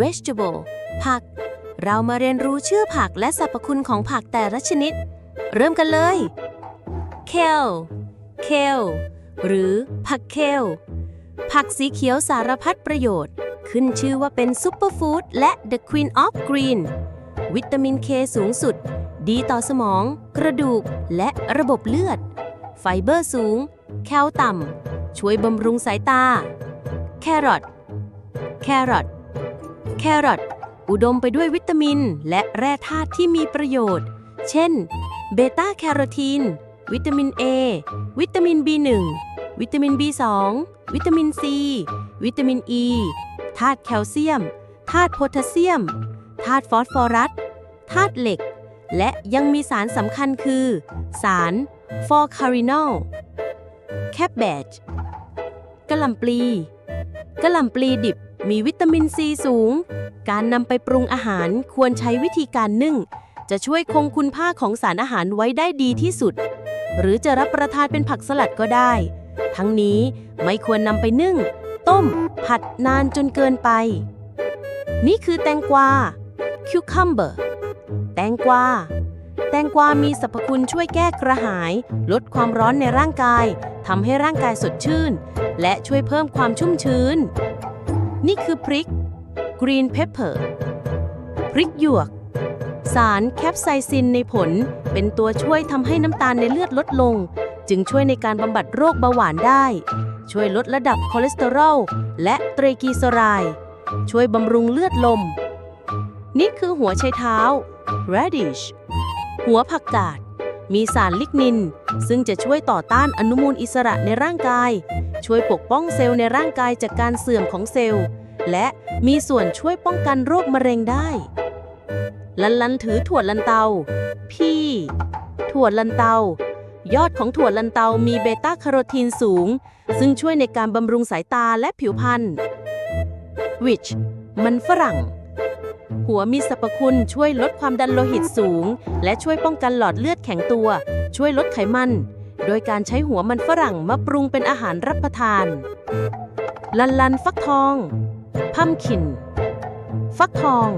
vegetable ผัก เรามาเรียนรู้ชื่อผักและสรรพคุณของผักแต่ละชนิด เริ่มกันเลย kale kale หรือผักเคลผักสีเขียวสารพัดประโยชน์ ขึ้นชื่อว่าเป็นซุปเปอร์ฟู้ดและ the queen of green วิตามินเคสูงสุด ดีต่อสมอง กระดูก และระบบเลือด ไฟเบอร์สูง แคลต่ำ ช่วยบำรุงสายตา แครอท แครอท แครอทอุดมไปด้วยวิตามิน และแร่ธาตุที่มีประโยชน์ เช่น เบต้าแคโรทีน วิตามิน A วิตามิน B1 วิตามิน B2 วิตามิน C วิตามิน E ธาตุแคลเซียม ธาตุโพแทสเซียม ธาตุฟอสฟอรัส ธาตุเหล็ก และยังมีสารสำคัญคือ สารฟอร์คารินอล แคปเบจกะหล่ำปลี กระหล่ำปลีดิบมีวิตามินซีสูง การนำไปปรุงอาหารควรใช้วิธีการนึ่ง จะช่วยคงคุณค่าของสารอาหารไว้ได้ดีที่สุด หรือจะรับประทานเป็นผักสลัดก็ได้ ทั้งนี้ไม่ควรนำไปนึ่ง ต้ม ผัดนานจนเกินไป นี่คือแตงกวา cucumber แตงกวา ตงกวามีสรรพคุณช่วยแก้กระหาย ลดความร้อนในร่างกายทำให้ร่างกายสดชื่น และช่วยเพิ่มความชุ่มชื้น นี่คือพริก green pepper พริกหยวก สารแคปไซซินในผล เป็นตัวช่วยทำให้น้ำตาลในเลือดลดลง จึงช่วยในการบำบัดโรคเบาหวานได้ ช่วยลดระดับคอเลสเตอรอลและเตรกลีเซอไรด์ช่วยบำรุงเลือดลม นี่คือหัวไชเท้า radish หัวผักกาด มีสารลิกนิน ซึ่งจะช่วยต่อต้านอนุมูลอิสระในร่างกาย ช่วยปกป้องเซลล์ในร่างกายจากการเสื่อมของเซลล์ และมีส่วนช่วยป้องกันโรคมะเร็งได้ ลันลันถือถั่วลันเตา พี่ ถั่วลันเตา ยอดของถั่วลันเตามีเบต้าแคโรทีนสูง ซึ่งช่วยในการบำรุงสายตาและผิวพรรณ which มันฝรั่ง หัวมีสรรพคุณช่วยลดความดันโลหิตสูง และช่วยป้องกันหลอดเลือดแข็งตัว ช่วยลดไขมัน โดยการใช้หัวมันฝรั่งมาปรุงเป็นอาหารรับประทาน ลันลันฟักทองพัมคิน ฟักทอง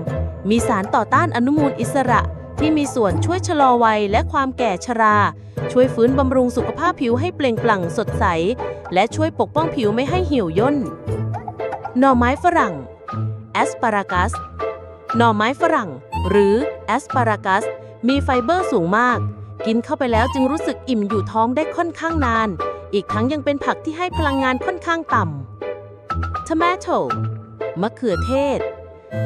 มีสารต่อต้านอนุมูลอิสระที่มีส่วนช่วยชะลอวัยและความแก่ชรา ช่วยฟื้นบำรุงสุขภาพผิวให้เปล่งปลั่งสดใส และช่วยปกป้องผิวไม่ให้เหี่ยวย่น หน่อไม้ฝรั่งแอสปารากัส หน่อไม้ฝรั่ง หรือแอสปารากัส มีไฟเบอร์สูงมาก กินเข้าไปแล้วจึงรู้สึกอิ่มอยู่ท้องได้ค่อนข้างนาน อีกทั้งยังเป็นผักที่ให้พลังงานค่อนข้างต่ำ tomato มะเขือเทศ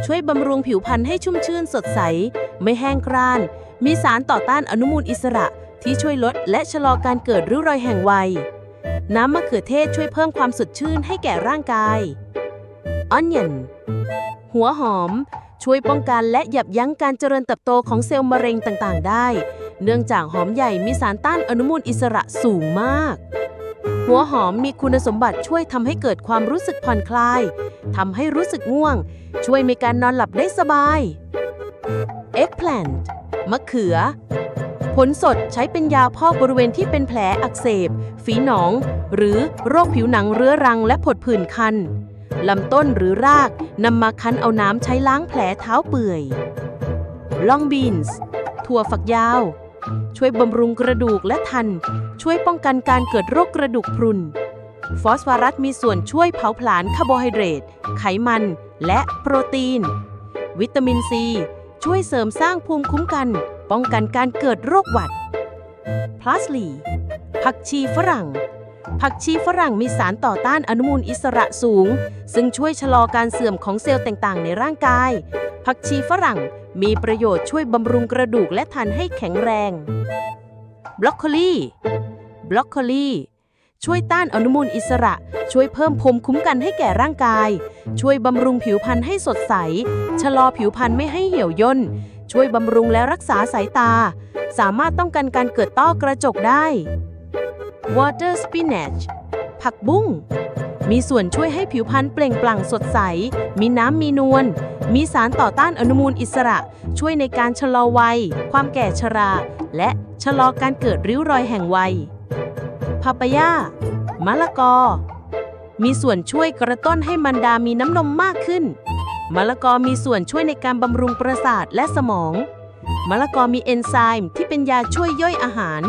ช่วยบำรุงผิวพรรณให้ชุ่มชื่นสดใส ไม่แห้งกร้าน มีสารต่อต้านอนุมูลอิสระที่ช่วยลดและชะลอการเกิดริ้วรอยแห่งวัย น้ำมะเขือเทศช่วยเพิ่มความสดชื่นให้แก่ร่างกาย onion หัวหอม ช่วยป้องกันและหยับยั้งการเจริญเติบโตของเซลล์มะเร็งต่างๆ ได้ เนื่องจากหอมใหญ่มีสารต้านอนุมูลอิสระสูงมาก หัวหอมมีคุณสมบัติช่วยทำให้เกิดความรู้สึกผ่อนคลายทำให้รู้สึกง่วง ช่วยในการนอนหลับได้สบาย eggplant มะเขือ ผลสดใช้เป็นยาพอกบริเวณที่เป็นแผลอักเสบ ฝีหนอง หรือโรคผิวหนังเรื้อรังและผดผื่นคัน ลำต้นหรือรากนำมาคั้นเอาน้ำใช้ล้างแผลเท้าเปื่อย long beans ถั่วฝักยาว ช่วยบำรุงกระดูกและทัน ช่วยป้องกันการเกิดโรคกระดูกพรุน ฟอสฟอรัสมีส่วนช่วยเผาผลาญคาร์โบไฮเดรต ไขมัน และโปรตีน วิตามินซี ช่วยเสริมสร้างภูมิคุ้มกัน ป้องกันการเกิดโรคหวัดพลาสลีผักชีฝรั่ง ผักชีฝรั่งมีสารต่อต้านอนุมูลอิสระสูง ซึ่งช่วยชะลอการเสื่อมของเซลล์ต่างๆ ในร่างกาย ผักชีฝรั่งมีประโยชน์ช่วยบำรุงกระดูกและทันให้แข็งแรงบรอกโคลีบรอกโคลีช่วยต้านอนุมูลอิสระ ช่วยเพิ่มภูมิคุ้มกันให้แก่ร่างกาย ช่วยบำรุงผิวพรรณให้สดใส ชะลอผิวพรรณไม่ให้เหี่ยวย่น ช่วยบำรุงและรักษาสายตา สามารถป้องกันการเกิดต้อกระจกได้ water spinach ผักบุ้ง มีส่วนช่วยให้ผิวพรรณเปล่งปลั่งสดใส มีน้ำมีนวล มีสารต่อต้านอนุมูลอิสระ ช่วยในการชะลอวัย ความแก่ชรา และชะลอการเกิดริ้วรอยแห่งวัยพาปายามะละกอ มีส่วนช่วยกระตุ้นให้มันดามีน้ำนมมากขึ้น มะละกอมีส่วนช่วยในการบำรุงประสาทและสมอง มะละกอมีเอนไซม์ที่เป็นยาช่วยย่อยอาหาร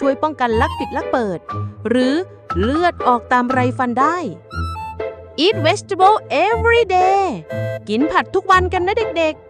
ช่วยป้องกันลักปิดลักเปิด หรือเลือดออกตามไรฟันได้ Eat vegetable every day กินผัดทุกวันกันนะเด็กๆ